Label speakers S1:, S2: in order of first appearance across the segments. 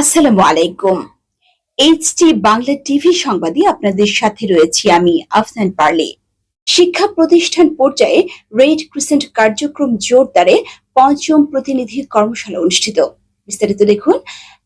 S1: আসসালামু আলাইকুম। HT Bangla TV সংবাদে আপনাদের সাথে রয়েছি আমি, আফসান পার্লে। শিক্ষা প্রতিষ্ঠান পর্যায়ে রেড ক্রিসেন্ট কার্যক্রম জোরদারে পঞ্চম প্রতিনিধি কর্মশালা অনুষ্ঠিত। বিস্তারিত দেখুন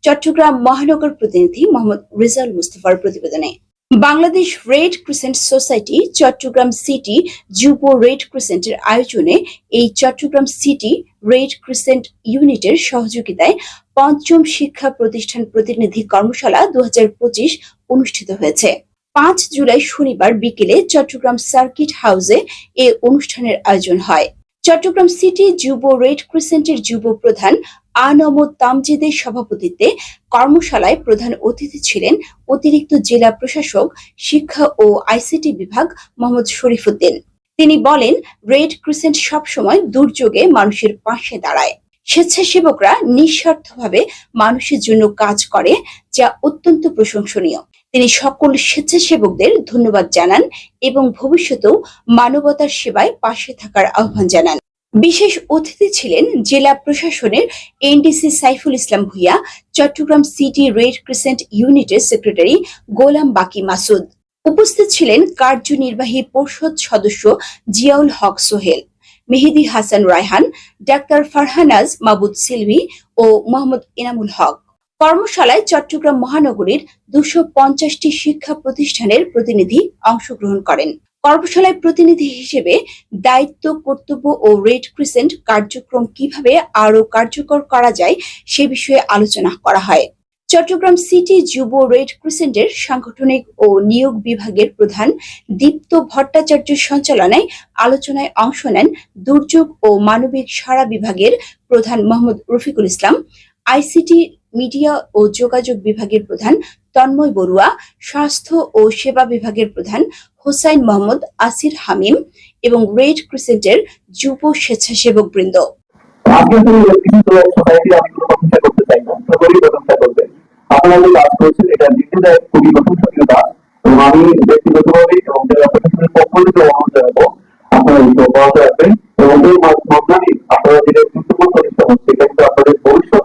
S1: চট্টগ্রাম মহানগর প্রতিনিধি মোহাম্মদ রেজাল মুস্তফার প্রতিবেদনে। Bangladesh red crescent society, Chittagong city, যুব রেড ক্রিসেন্টের আয়োজনে এই চট্টগ্রাম সিটি রেড ক্রিসেন্ট ইউনিটের সহযোগিতায় পঞ্চম শিক্ষা প্রতিষ্ঠান প্রতিনিধি কর্মশালা দু হাজার পঁচিশ অনুষ্ঠিত হয়েছে। পাঁচ জুলাই শনিবার বিকেলে চট্টগ্রাম সার্কিট হাউসে এ অনুষ্ঠানের আয়োজন হয়। চট্টগ্রাম সিটি যুব রেড ক্রিসেন্টের যুব প্রধান আনম তামজিদের সভাপতিত্বে কর্মশালায় প্রধান অতিথি ছিলেন অতিরিক্ত জেলা প্রশাসক, শিক্ষা ও আইসিটি বিভাগ মোহাম্মদ শরীফুদ্দিন। তিনি বলেন, রেড ক্রিসেন্ট সবসময় দুর্যোগে মানুষের পাশে দাঁড়ায়। স্বেচ্ছাসেবকরা নিঃস্বার্থভাবে মানুষের জন্য কাজ করে, যা অত্যন্ত প্রশংসনীয়। তিনি সকল স্বেচ্ছাসেবকদের ধন্যবাদ জানান এবং ভবিষ্যতেও মানবতার সেবায় পাশে থাকার আহ্বান জানান। বিশেষ অতিথি ছিলেন জেলা প্রশাসনের NDC Saiful Islam Bhuiyan, Chattogram city red crescent ইউনিটের সেক্রেটারি গোলাম বাকি মাসুদ। উপস্থিত ছিলেন কার্যনির্বাহী পরিষদ সদস্য জিয়াউল হক সোহেল, মেহেদি হাসান রায়হান, ডাক্তার ফারহানাজ মাবুদ সিলভি ও মোহাম্মদ ইনামুল হক। কর্মশালায় চট্টগ্রাম মহানগরীর দুশো পঞ্চাশটি শিক্ষা প্রতিষ্ঠানের প্রতিনিধি অংশগ্রহণ করেন। কর্মশালায় প্রতিনিধি হিসেবে দায়িত্ব, কর্তব্য ও রেড ক্রিসেন্ট কার্যক্রম কীভাবে আরও কার্যকর করা যায় সে বিষয়ে আলোচনা করা হয়। চট্টগ্রাম সিটি যুব রেড ক্রিসেন্টের সাংগঠনিক ও নিয়োগ বিভাগের প্রধান দীপ্ত ভট্টাচার্য সঞ্চালনায় আলোচনায় অংশ নেন দুর্যোগ ও মানবিক সারা বিভাগের প্রধান মোহাম্মদ রফিকুল ইসলাম। আইসিটি মিডিয়া ও যোগাযোগ বিভাগের প্রধান তন্ময় বড়ুয়া, স্বাস্থ্য ও সেবা বিভাগের প্রধান হোসাইন মোহাম্মদ আসির হামিম এবং রেড ক্রিসেন্টের যুব স্বেচ্ছাসেবক বৃন্দ।
S2: আপনাদের ভবিষ্যৎ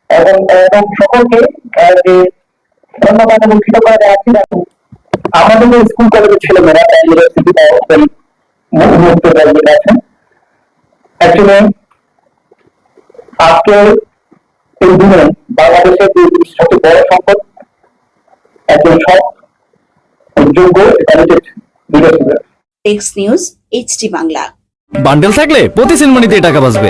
S3: এবং এবং সকলকে ধন্যবাদ এবং কৃতজ্ঞতা জানাচ্ছি
S2: আমাদের স্কুল কলেজের ছেলেমেয়েরা ইউনিভার্সিটি বা মুক্ত আছেন অ্যাকচুয়ালি আজকে এই দিনে বাংলাদেশের যে সবচেয়ে বড় সম্পদ একজন সব যোগ্য
S1: নিউজ এইচটি বাংলা
S4: বান্ডেল থাকলে প্রতি সিনেমানিতে টাকা বাঁচবে।